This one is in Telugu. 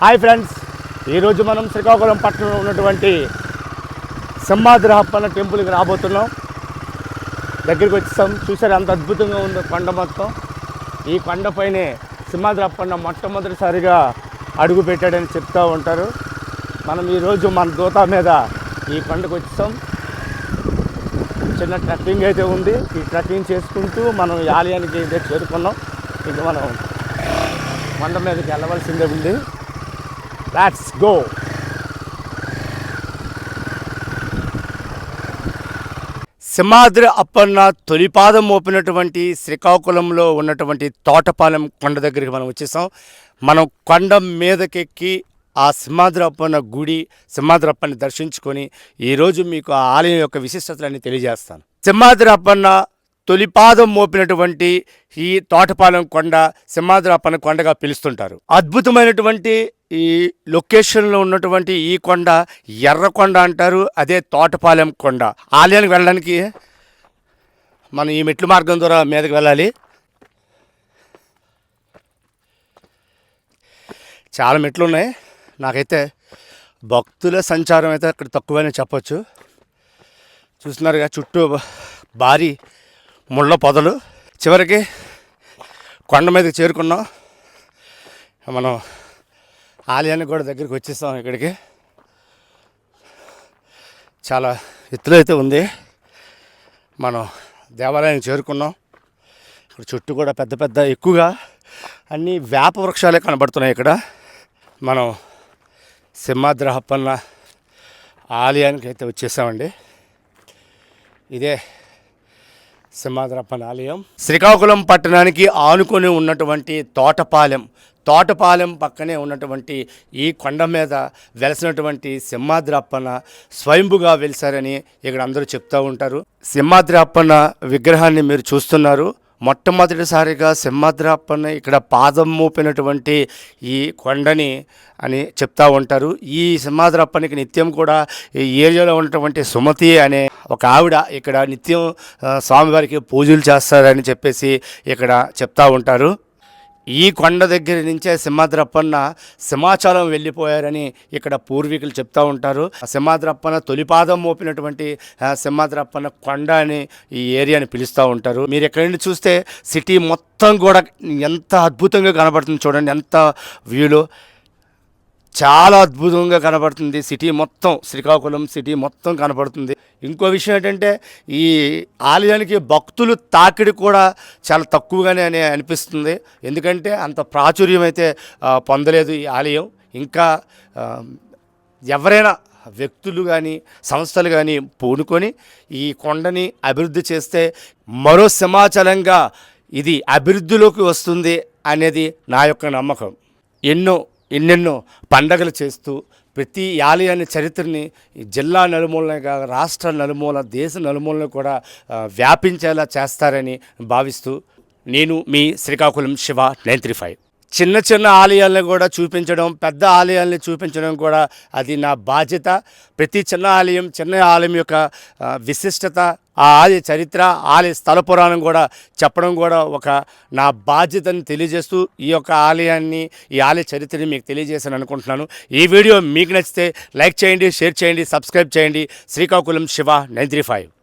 హాయ్ ఫ్రెండ్స్ ఈరోజు మనం శ్రీకాకుళం పట్టణంలో ఉన్నటువంటి సింహాద్రహప్పన్న టెంపుల్కి రాబోతున్నాం. దగ్గరికి వచ్చేసాం. చూసారు అంత అద్భుతంగా ఉంది కొండ మొత్తం. ఈ కొండపైనే సింహాద్రప్పన్న మొట్టమొదటిసారిగా అడుగు పెట్టాడని చెప్తూ ఉంటారు. మనం ఈరోజు మన దూత మీద ఈ కొండకు వచ్చేసాం. చిన్న ట్రెక్కింగ్ అయితే ఉంది. ఈ ట్రెక్కింగ్ చేసుకుంటూ మనం ఈ ఆలయానికి అయితే చేరుకున్నాం. ఇంకా మనం కొండ మీదకి వెళ్ళవలసిందే ఉంది. లెట్స్ గో సింహాద్రి అప్పన్న తొలిపాదం మోపినటువంటి శ్రీకాకుళంలో ఉన్నటువంటి తోటపాలెం కొండ దగ్గరికి మనం వచ్చేసాం. మనం కొండ మీదకెక్కి ఆ సింహాద్రి అప్పన్న గుడి సింహాద్రి దర్శించుకొని ఈరోజు మీకు ఆ ఆలయం యొక్క విశిష్టతలన్నీ తెలియజేస్తాను. సింహాద్రి అప్పన్న తొలిపాదం మోపినటువంటి ఈ తోటపాలెం కొండ సింహాద్రి అప్పన్న కొండగా పిలుస్తుంటారు. అద్భుతమైనటువంటి ఈ లొకేషన్లో ఉన్నటువంటి ఈ కొండ ఎర్రకొండ అంటారు అదే తోటపాలెం కొండ. ఆలయానికి వెళ్ళడానికి మనం ఈ మెట్లు మార్గం ద్వారా మీదకి వెళ్ళాలి. చాలా మెట్లు ఉన్నాయి. నాకైతే భక్తుల సంచారం అయితే అక్కడ తక్కువనే చెప్పొచ్చు. చూస్తున్నారుగా చుట్టూ భారీ ముళ్ళ పొదలు. చివరికి కొండ మీదకి చేరుకున్నాం. మనం ఆలయానికి కూడా దగ్గరికి వచ్చేసాం ఇక్కడికి. చాలా ఎత్తులో అయితే ఉంది. మనం దేవాలయానికి చేరుకున్నాం. ఇక్కడ చుట్టూ కూడా పెద్ద పెద్ద ఎక్కువగా అన్ని వేప వృక్షాలే కనబడుతున్నాయి ఇక్కడ. మనం సింహాద్రహప్పన్న ఆలయానికి అయితే వచ్చేసామండి. ఇదే సింహాద్రప్పన్ ఆలయం. శ్రీకాకుళం పట్టణానికి ఆనుకొని ఉన్నటువంటి తోటపాలెం తోటపాలెం పక్కనే ఉన్నటువంటి ఈ కొండ మీద వెలసినటువంటి సింహాద్రి అప్పన స్వయంభుగా వెలిసారని ఇక్కడ అందరూ చెప్తూ ఉంటారు. సింహాద్రి అప్పన్న విగ్రహాన్ని మీరు చూస్తున్నారు. మొట్టమొదటిసారిగా సింహాద్రప్పన్న ఇక్కడ పాదం మోపినటువంటి ఈ కొండని అని చెప్తా ఉంటారు. ఈ సింహాద్రప్పనికి నిత్యం కూడా ఈ ఏరియాలో ఉన్నటువంటి సుమతి అనే ఒక ఆవిడ ఇక్కడ నిత్యం స్వామివారికి పూజలు చేస్తారని చెప్పేసి ఇక్కడ చెప్తా ఉంటారు. ఈ కొండ దగ్గర నుంచే సింహాద్రప్పన్న సింహాచలం వెళ్ళిపోయారని ఇక్కడ పూర్వీకులు చెప్తూ ఉంటారు. ఆ సింహాద్రప్పన్న తొలిపాదం మోపినటువంటి ఆ, సింహాద్రప్పన్న కొండ అని ఈ ఏరియాని పిలుస్తూ ఉంటారు. మీరు ఎక్కడి నుండి చూస్తే సిటీ మొత్తం కూడా ఎంత అద్భుతంగా కనబడుతుంది చూడండి ఎంత వ్యూలో. చాలా అద్భుతంగా కనబడుతుంది. సిటీ మొత్తం శ్రీకాకుళం సిటీ మొత్తం కనబడుతుంది. ఇంకో విషయం ఏంటంటే ఈ ఆలయానికి భక్తులు తాకిడి కూడా చాలా తక్కువగానే అని అనిపిస్తుంది. ఎందుకంటే అంత ప్రాచుర్యం అయితే పొందలేదు ఈ ఆలయం. ఇంకా ఎవరైనా వ్యక్తులు కానీ సంస్థలు కానీ పూనుకొని ఈ కొండని అభివృద్ధి చేస్తే మరో సింహాచలంగా ఇది అభివృద్ధిలోకి వస్తుంది అనేది నా యొక్క నమ్మకం. ఎన్నో ఎన్నెన్నో పండగలు చేస్తూ ప్రతి ఆలయాన్ని చరిత్రని జిల్లా నలుమూలనే కాక రాష్ట్ర నలుమూల దేశ నలుమూలను కూడా వ్యాపించేలా చేస్తారని భావిస్తూ నేను మీ Srikakulam Siva nine three five. చిన్న చిన్న ఆలయాలను కూడా చూపించడం పెద్ద ఆలయాల్ని చూపించడం కూడా అది నా బాధ్యత. ప్రతి చిన్న ఆలయం చిన్న ఆలయం యొక్క విశిష్టత ఆ ఆలయ చరిత్ర ఆలయ స్థల పురాణం కూడా చెప్పడం కూడా ఒక నా బాధ్యతని తెలియజేస్తూ ఈ యొక్క ఆలయాన్ని ఈ ఆలయ చరిత్రని మీకు తెలియజేశాను అనుకుంటున్నాను. ఈ వీడియో మీకు నచ్చితే లైక్ చేయండి షేర్ చేయండి సబ్స్క్రైబ్ చేయండి. Srikakulam Siva nine three five.